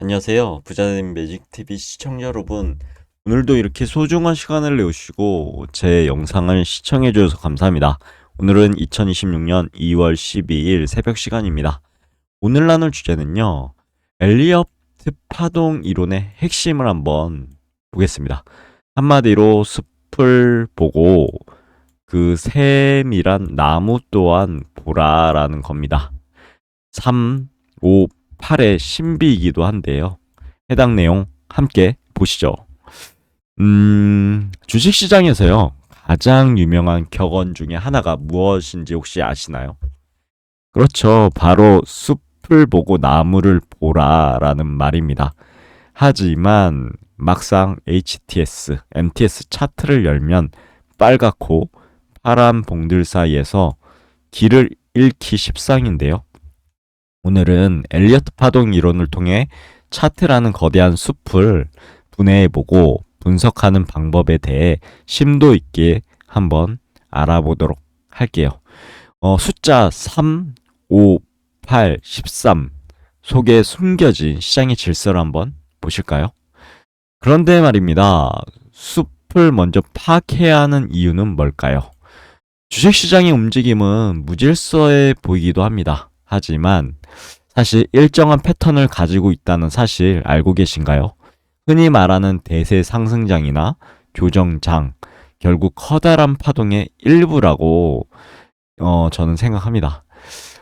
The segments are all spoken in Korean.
안녕하세요. 부자된 매직TV 시청자 여러분. 오늘도 이렇게 소중한 시간을 내오시고 제 영상을 시청해 주셔서 감사합니다. 오늘은 2026년 2월 12일 새벽 시간입니다. 오늘 나눌 주제는요. 엘리어트 파동 이론의 핵심을 한번 보겠습니다. 한마디로 숲을 보고 그 샘이란 나무 또한 보라라는 겁니다. 3, 5, 8의 신비이기도 한데요. 해당 내용 함께 보시죠. 음, 주식시장에서요, 가장 유명한 격언 중에 하나가 무엇인지 혹시 아시나요? 그렇죠. 바로 숲을 보고 나무를 보라라는 말입니다. 하지만 막상 HTS, MTS 차트를 열면 빨갛고 파란 봉들 사이에서 길을 잃기 십상인데요. 오늘은 엘리어트 파동 이론을 통해 차트라는 거대한 숲을 분해해보고 분석하는 방법에 대해 심도 있게 한번 알아보도록 할게요. 어, 숫자 3, 5, 8, 13 속에 숨겨진 시장의 질서를 한번 보실까요? 그런데 말입니다. 숲을 먼저 파악해야 하는 이유는 뭘까요? 주식시장의 움직임은 무질서해 보이기도 합니다. 하지만 사실 일정한 패턴을 가지고 있다는 사실 알고 계신가요? 흔히 말하는 대세 상승장이나 조정장, 결국 커다란 파동의 일부라고 어, 저는 생각합니다.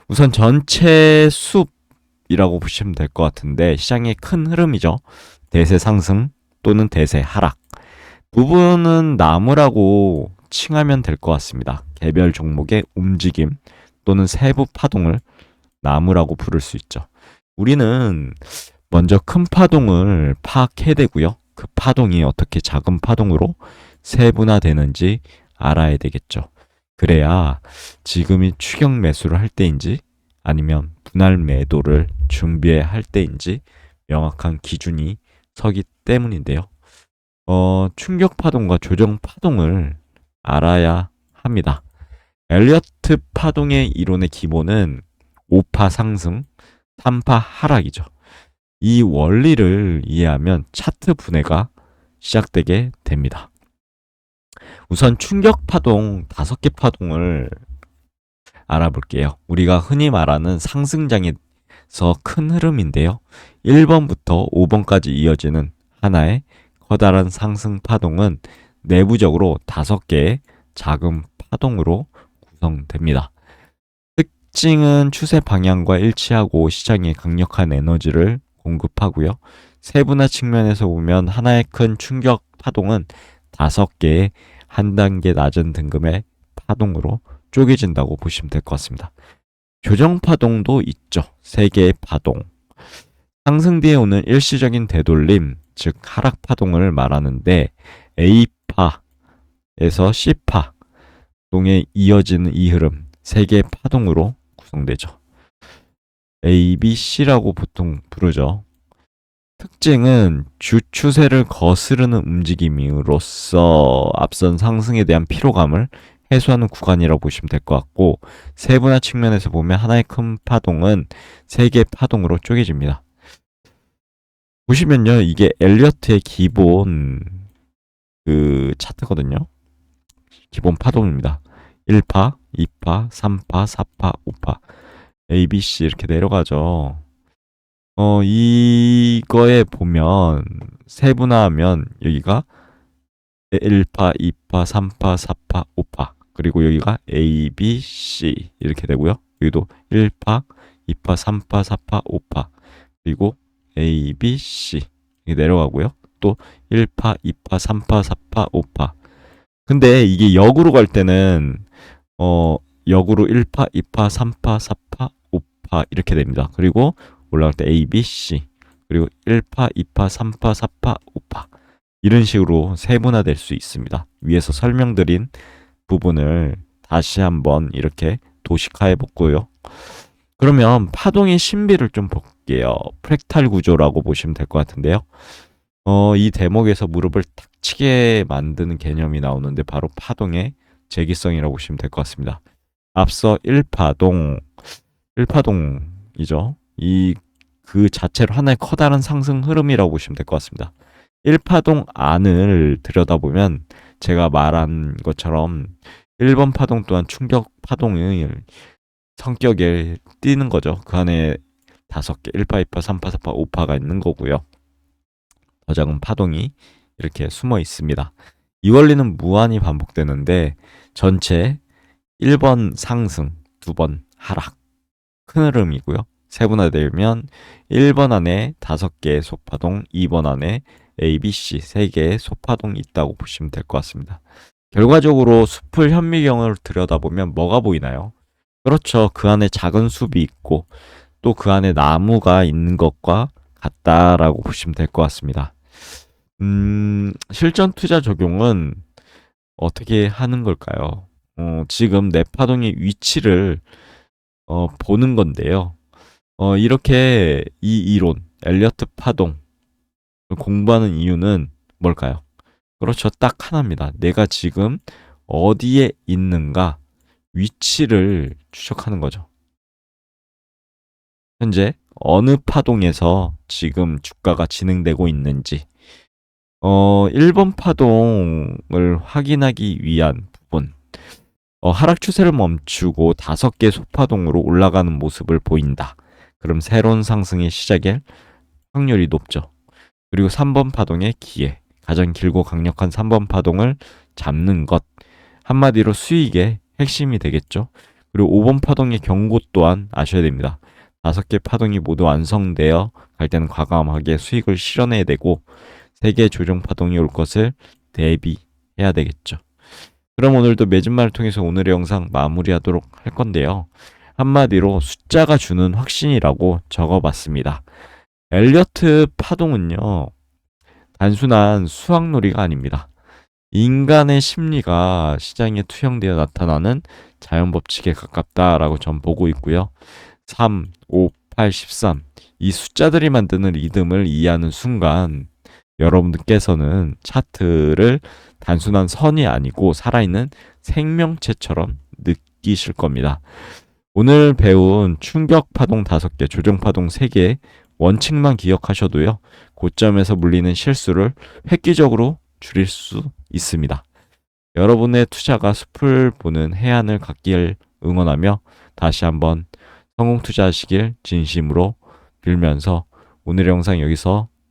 우선 전체 숲이라고 보시면 될 것 같은데 시장의 큰 흐름이죠. 대세 상승 또는 대세 하락. 부분은 나무라고 칭하면 될 것 같습니다. 개별 종목의 움직임 또는 세부 파동을 나무라고 부를 수 있죠. 우리는 먼저 큰 파동을 파악해야 되고요. 그 파동이 어떻게 작은 파동으로 세분화되는지 알아야 되겠죠. 그래야 지금이 추격 매수를 할 때인지 아니면 분할 매도를 준비해야 할 때인지 명확한 기준이 서기 때문인데요. 어, 충격 파동과 조정 파동을 알아야 합니다. 엘리어트 파동의 이론의 기본은 5파 상승, 3파 하락이죠. 이 원리를 이해하면 차트 분해가 시작되게 됩니다. 우선 충격 파동 5개 파동을 알아볼게요. 우리가 흔히 말하는 상승장에서 큰 흐름인데요. 1번부터 5번까지 이어지는 하나의 커다란 상승 파동은 내부적으로 5개의 작은 파동으로 구성됩니다. 특징은 추세 방향과 일치하고 시장에 강력한 에너지를 공급하고요. 세분화 측면에서 보면 하나의 큰 충격 파동은 다섯 개의 한 단계 낮은 등급의 파동으로 쪼개진다고 보시면 될 것 같습니다. 조정 파동도 있죠. 세 개의 파동. 상승 뒤에 오는 일시적인 되돌림, 즉 하락 파동을 말하는데 A파에서 C파 동에 이어지는 이 흐름 세 개의 파동으로 구성되죠. A, B, C라고 보통 부르죠. 특징은 주 추세를 거스르는 움직임으로써 앞선 상승에 대한 피로감을 해소하는 구간이라고 보시면 될 것 같고 세분화 측면에서 보면 하나의 큰 파동은 세 개의 파동으로 쪼개집니다. 보시면요, 이게 엘리어트의 기본 그 차트거든요. 기본 파동입니다. 1파, 2파, 3파, 4파, 5파. A, B, C 이렇게 내려가죠. 어, 이거에 보면 세분화하면 여기가 1파, 2파, 3파, 4파, 5파. 그리고 여기가 A, B, C 이렇게 되고요. 여기도 1파, 2파, 3파, 4파, 5파. 그리고 A, B, C 이렇게 내려가고요. 또 1파, 2파, 3파, 4파, 5파. 근데 이게 역으로 갈 때는 어 역으로 1파, 2파, 3파, 4파, 5파 이렇게 됩니다. 그리고 올라갈 때 A, B, C 그리고 1파, 2파, 3파, 4파, 5파 이런 식으로 세분화될 수 있습니다. 위에서 설명드린 부분을 다시 한번 이렇게 도식화해 볼고요. 그러면 파동의 신비를 좀 볼게요. 프랙탈 구조라고 보시면 될 것 같은데요. 어, 이 대목에서 무릎을 탁 치게 만드는 개념이 나오는데 바로 파동의 재기성이라고 보시면 될 것 같습니다. 앞서 1파동, 1파동이죠. 이 그 자체로 하나의 커다란 상승 흐름이라고 보시면 될 것 같습니다. 1파동 안을 들여다보면 제가 말한 것처럼 1번 파동 또한 충격 파동을 성격에 띄는 거죠. 그 안에 다섯 개, 1파, 2파, 3파, 4파, 5파가 있는 거고요. 더 작은 파동이 이렇게 숨어 있습니다. 이 원리는 무한히 반복되는데 전체 1번 상승, 2번 하락 큰 흐름이고요. 세분화되면 1번 안에 5개의 소파동, 2번 안에 A, B, C 3개의 소파동이 있다고 보시면 될 것 같습니다. 결과적으로 숲을 현미경을 들여다보면 뭐가 보이나요? 그렇죠. 그 안에 작은 숲이 있고 또 그 안에 나무가 있는 것과 같다라고 보시면 될 것 같습니다. 음, 실전 투자 적용은 어떻게 하는 걸까요? 어, 지금 내 파동의 위치를 어, 보는 건데요. 어, 이렇게 이 이론, 엘리어트 파동 공부하는 이유는 뭘까요? 그렇죠. 딱 하나입니다. 내가 지금 어디에 있는가 위치를 추적하는 거죠. 현재 어느 파동에서 지금 주가가 진행되고 있는지 어, 1번 파동을 확인하기 위한 부분 어, 하락 추세를 멈추고 다섯 개 소파동으로 올라가는 모습을 보인다. 그럼 새로운 상승의 시작일 확률이 높죠. 그리고 3번 파동의 기회, 가장 길고 강력한 3번 파동을 잡는 것. 한마디로 수익의 핵심이 되겠죠. 그리고 5번 파동의 경고 또한 아셔야 됩니다. 다섯 개 파동이 모두 완성되어 갈 때는 과감하게 수익을 실현해야 되고 세 개의 조정 파동이 올 것을 대비해야 되겠죠. 그럼 오늘도 매진말을 통해서 오늘의 영상 마무리하도록 할 건데요. 한마디로 숫자가 주는 확신이라고 적어봤습니다. 엘리어트 파동은요, 단순한 수학놀이가 아닙니다. 인간의 심리가 시장에 투영되어 나타나는 자연 법칙에 가깝다라고 전 보고 있고요. 3, 5, 8, 13. 이 숫자들이 만드는 리듬을 이해하는 순간 여러분들께서는 차트를 단순한 선이 아니고 살아있는 생명체처럼 느끼실 겁니다. 오늘 배운 충격 파동 5개, 조정 파동 3개 원칙만 기억하셔도요. 고점에서 물리는 실수를 획기적으로 줄일 수 있습니다. 여러분의 투자가 숲을 보는 해안을 갖길 응원하며 다시 한번 성공 투자하시길 진심으로 빌면서 오늘의 영상 여기서